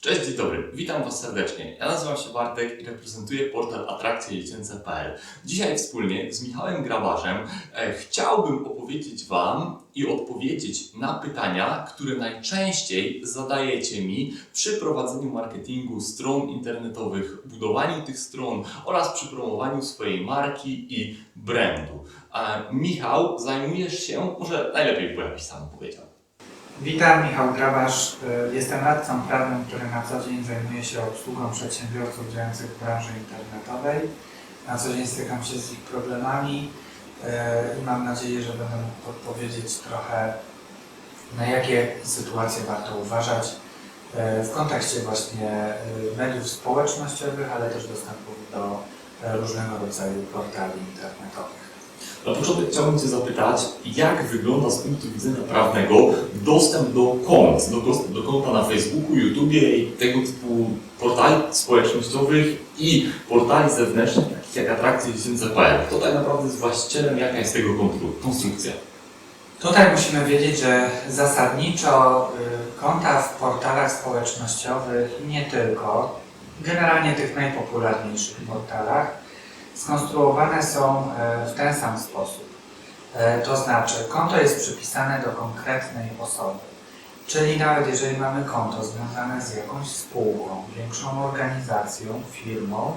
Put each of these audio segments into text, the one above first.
Cześć, dzień dobry. Witam Was serdecznie. Ja nazywam się Bartek i reprezentuję portal atrakcjedziecięce.pl. Dzisiaj wspólnie z Michałem Grabarzem e, chciałbym opowiedzieć Wam i odpowiedzieć na pytania, które najczęściej zadajecie mi przy prowadzeniu marketingu stron internetowych, budowaniu tych stron oraz przy promowaniu swojej marki i brandu. A Michał, zajmujesz się, może najlepiej, bo sam powiedział. Witam, Michał Grabarz. Y, Jestem radcą prawnym, który na co dzień zajmuje się obsługą przedsiębiorców działających w branży internetowej. Na co dzień stykam się z ich problemami y, i mam nadzieję, że będę mógł podpowiedzieć trochę, na jakie sytuacje warto uważać y, w kontekście właśnie mediów społecznościowych, ale też dostępu do różnego rodzaju portali internetowych. Na początek chciałbym Cię zapytać, jak wygląda z punktu widzenia prawnego dostęp do kont, do, do konta na Facebooku, YouTubie i tego typu portali społecznościowych i portali zewnętrznych, takich jak atrakcje dziecięce.pl. Kto tak naprawdę jest właścicielem, jaka jest tego konstrukcja? Tutaj musimy wiedzieć, że zasadniczo y, konta w portalach społecznościowych i nie tylko, generalnie tych najpopularniejszych portalach, skonstruowane są e, w ten sam sposób. E, To znaczy, konto jest przypisane do konkretnej osoby. Czyli nawet jeżeli mamy konto związane z jakąś spółką, większą organizacją, firmą,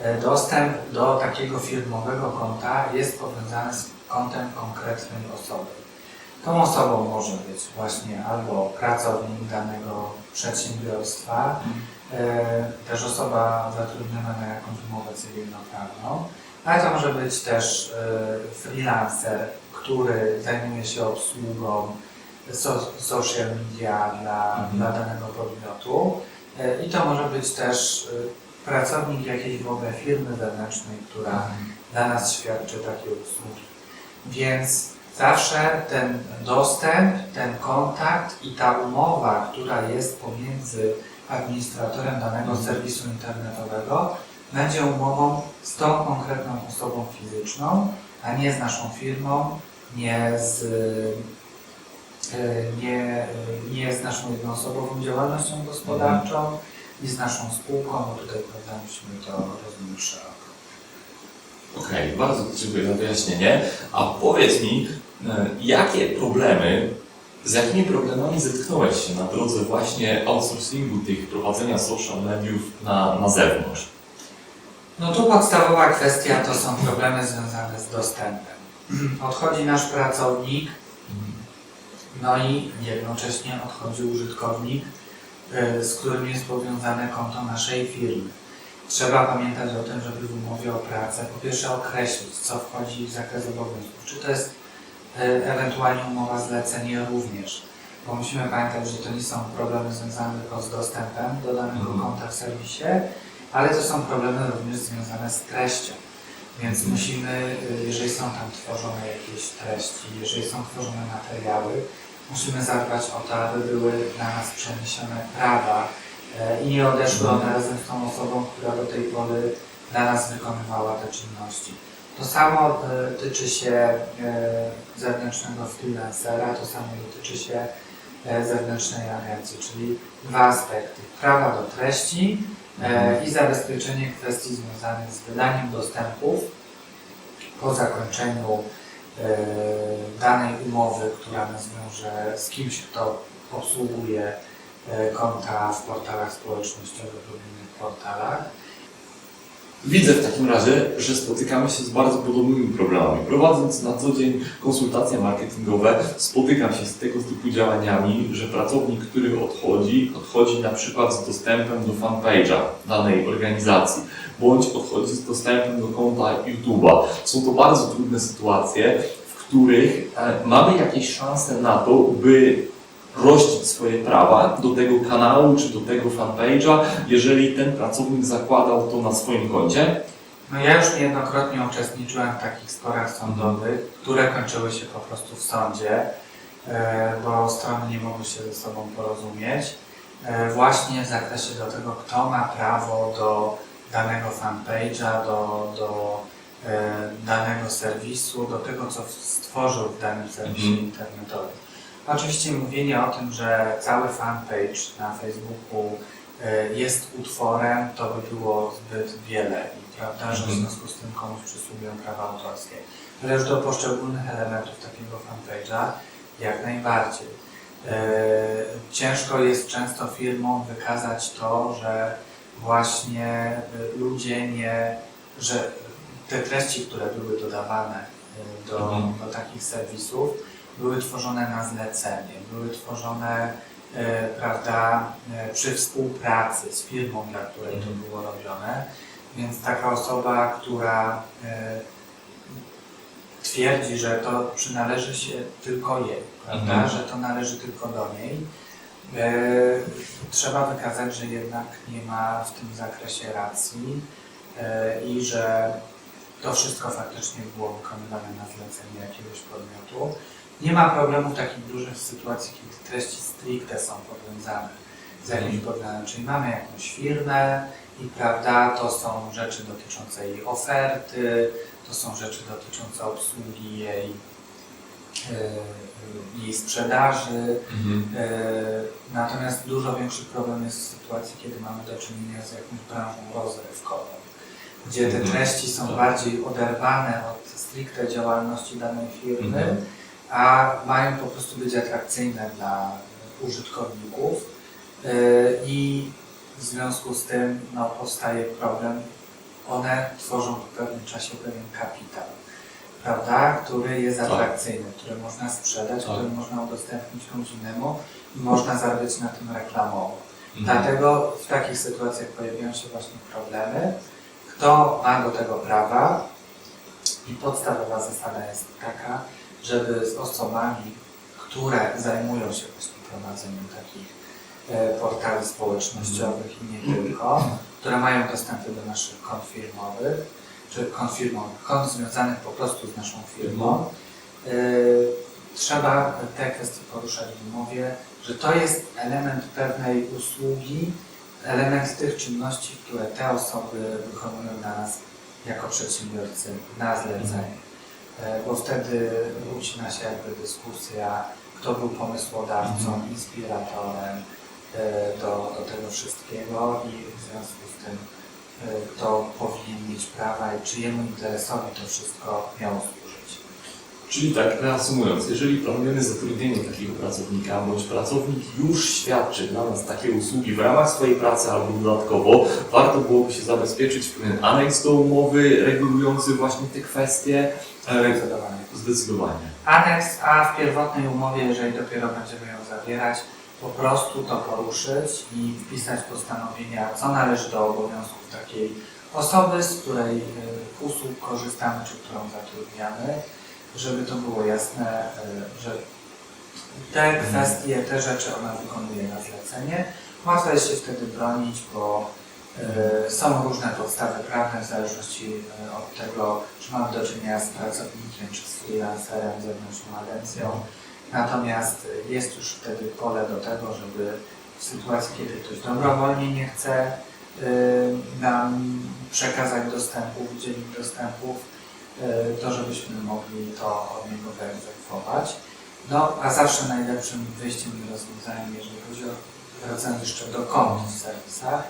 e, dostęp do takiego firmowego konta jest powiązany z kontem konkretnej osoby. Tą osobą może być właśnie albo pracownik danego przedsiębiorstwa, e, też osoba zatrudniona na jakąś umowę cywilnoprawną, ale to może być też e, freelancer, który zajmuje się obsługą so, social media dla, Mhm. dla danego podmiotu e, i to może być też e, pracownik jakiejś w ogóle firmy wewnętrznej, która dla nas świadczy takie usługi. Więc zawsze ten dostęp, ten kontakt i ta umowa, która jest pomiędzy administratorem danego Mhm. serwisu internetowego, będzie umową z tą konkretną osobą fizyczną, a nie z naszą firmą, nie z, e, nie, nie z naszą jednoosobową działalnością gospodarczą, nie z naszą spółką, bo tutaj prawda, musimy to rozumieć szeroko. Okej, bardzo dziękuję za wyjaśnienie. A powiedz mi, e, jakie problemy, z jakimi problemami zetknąłeś się na drodze właśnie outsourcingu tych prowadzenia social mediów na, na zewnątrz? No tu podstawowa kwestia to są problemy związane z dostępem. Odchodzi nasz pracownik, no i jednocześnie odchodzi użytkownik, y, z którym jest powiązane konto naszej firmy. Trzeba pamiętać o tym, żeby w umowie o pracę po pierwsze określić, co wchodzi w zakres obowiązków. Czy to jest ewentualnie umowa zlecenie również, bo musimy pamiętać, że to nie są problemy związane tylko z dostępem do danego Mhm. konta w serwisie, ale to są problemy również związane z treścią. Więc Mhm. musimy, y, jeżeli są tam tworzone jakieś treści, jeżeli są tworzone materiały, musimy zadbać o to, aby były na nas przeniesione prawa e, i nie odeszły one razem z tą osobą, która do tej pory dla nas wykonywała te czynności. To samo tyczy się e, zewnętrznego freelancera, to samo dotyczy się e, zewnętrznej agencji, czyli dwa aspekty. Prawa do treści e, i zabezpieczenie kwestii związanych z wydaniem dostępów po zakończeniu danej umowy, która nas wiąże z kimś, kto obsługuje konta w portalach społecznościowych lub innych portalach. Widzę w takim razie, że spotykamy się z bardzo podobnymi problemami. Prowadząc na co dzień konsultacje marketingowe, spotykam się z tego typu działaniami, że pracownik, który odchodzi, odchodzi na przykład z dostępem do fanpage'a danej organizacji, bądź odchodzi z dostępem do konta YouTube'a. Są to bardzo trudne sytuacje, w których e, mamy jakieś szanse na to, by rościć swoje prawa do tego kanału czy do tego fanpage'a, jeżeli ten pracownik zakładał to na swoim koncie. No ja już niejednokrotnie uczestniczyłem w takich sporach sądowych, które kończyły się po prostu w sądzie, e, bo strony nie mogły się ze sobą porozumieć. E, Właśnie w zakresie do tego, kto ma prawo do danego fanpage'a, do, do e, danego serwisu, do tego, co stworzył w danym serwisie Mhm. internetowym. Oczywiście mówienie o tym, że cały fanpage na Facebooku e, jest utworem, to by było zbyt wiele i prawda, że w Mhm. związku z tym komuś przysługują prawa autorskie. Ale już do poszczególnych elementów takiego fanpage'a jak najbardziej. E, Ciężko jest często firmom wykazać to, że właśnie e, ludzie nie, że te treści, które były dodawane do, Mhm. do takich serwisów, były tworzone na zlecenie, były tworzone e, prawda, e, przy współpracy z firmą, dla której to Mhm. było robione. Więc taka osoba, która e, twierdzi, że to przynależy się tylko jej, prawda, Mhm. że to należy tylko do niej, e, trzeba wykazać, że jednak nie ma w tym zakresie racji e, i że to wszystko faktycznie było wykonywane na zlecenie jakiegoś podmiotu. Nie ma problemów takich dużych w sytuacji, kiedy treści stricte są powiązane z jakimś podmiotem, czyli mamy jakąś firmę i prawda, to są rzeczy dotyczące jej oferty, to są rzeczy dotyczące obsługi jej, e, jej sprzedaży, Mhm. E, Natomiast dużo większy problem jest w sytuacji, kiedy mamy do czynienia z jakąś branżą rozrywkową, gdzie te Mhm. treści są Tak. bardziej oderwane od stricte działalności danej firmy, Mhm. A mają po prostu być atrakcyjne dla użytkowników E, i w związku z tym no, powstaje problem. One tworzą w pewnym czasie pewien kapitał, prawda, który jest Tak. atrakcyjny, który można sprzedać, Tak. który można udostępnić komuś innemu i można zarobić na tym reklamowo. Mhm. Dlatego w takich sytuacjach pojawiają się właśnie problemy. Kto ma do tego prawa? I podstawowa zasada jest taka, żeby z osobami, które zajmują się właśnie prowadzeniem takich e, portali społecznościowych i nie tylko, które mają dostępy do naszych kont firmowych, czy kont firmowych, kont związanych po prostu z naszą firmą, e, trzeba te kwestie poruszać w umowie, że to jest element pewnej usługi, element tych czynności, które te osoby wykonują dla nas jako przedsiębiorcy na zlecenie. E, Bo wtedy ucina się jakby dyskusja, kto był pomysłodawcą, inspiratorem e, do, do tego wszystkiego i w związku z tym e, kto powinien mieć prawa i czyjemu interesowi to wszystko miało. Czyli tak, reasumując, jeżeli planujemy zatrudnienie takiego pracownika, bądź pracownik już świadczy dla nas takie usługi w ramach swojej pracy albo dodatkowo, warto byłoby się zabezpieczyć w pewien aneks do umowy regulujący właśnie te kwestie. E, Zdecydowanie. Zdecydowanie. Aneks A w pierwotnej umowie, jeżeli dopiero będziemy ją zawierać, po prostu to poruszyć i wpisać postanowienia, co należy do obowiązków takiej osoby, z której y, usług korzystamy, czy którą zatrudniamy, żeby to było jasne, y, że te kwestie, te rzeczy ona wykonuje na zlecenie. Łatwo jest się wtedy bronić, bo y, są różne podstawy prawne w zależności y, od tego, czy mamy do czynienia z pracownikiem, czy z freelancerem, zewnętrzną agencją. Natomiast y, jest już wtedy pole do tego, żeby w sytuacji, kiedy ktoś dobrowolnie nie chce nam przekazać dostępów, udzielić dostępów, to żebyśmy mogli to od niego wyegzekwować. No, a zawsze najlepszym wyjściem i rozwiązaniem, jeżeli chodzi o, wracając jeszcze do kont w serwisach,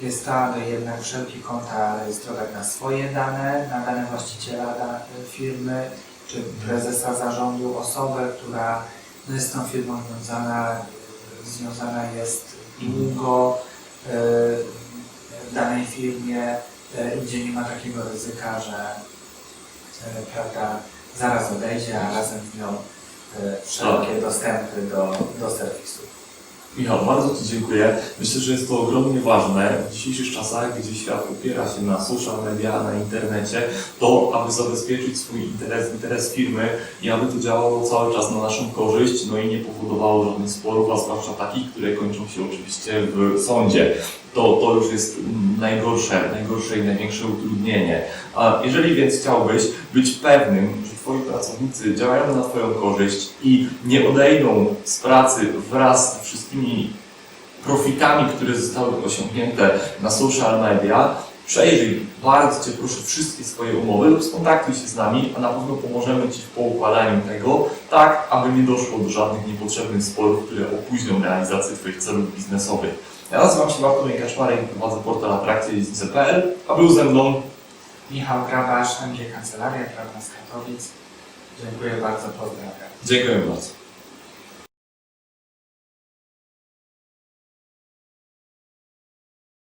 jest to, aby jednak wszelkie konta rejestrować na swoje dane, na dane właściciela da, firmy, czy prezesa zarządu, osobę, która no, jest tą firmą związana, związana jest długo e, w danej firmie, e, gdzie nie ma takiego ryzyka, że e, prawda, zaraz odejdzie, a razem z nią e, wszelkie dostępy do, do serwisu. Michał, bardzo Ci dziękuję. Myślę, że jest to ogromnie ważne w dzisiejszych czasach, gdzie świat opiera się na social media, na internecie, to aby zabezpieczyć swój interes, interes firmy i aby to działało cały czas na naszą korzyść, no i nie powodowało żadnych sporów, a zwłaszcza takich, które kończą się oczywiście w sądzie. To, to już jest najgorsze, najgorsze i największe utrudnienie. A jeżeli więc chciałbyś być pewnym, Twoi pracownicy działają na Twoją korzyść i nie odejdą z pracy wraz z wszystkimi profitami, które zostały osiągnięte na social media, przejrzyj bardzo Cię proszę wszystkie swoje umowy lub skontaktuj się z nami, a na pewno pomożemy Ci w poukładaniu tego, tak aby nie doszło do żadnych niepotrzebnych sporów, które opóźnią realizację Twoich celów biznesowych. Ja nazywam się Bartłomiej Kaczmarek i prowadzę portal atrakcje.pl, a był ze mną Michał Grabasz, MG Kancelaria Prawna z Katowic. Dziękuję bardzo, pozdrawiam. Dziękuję bardzo.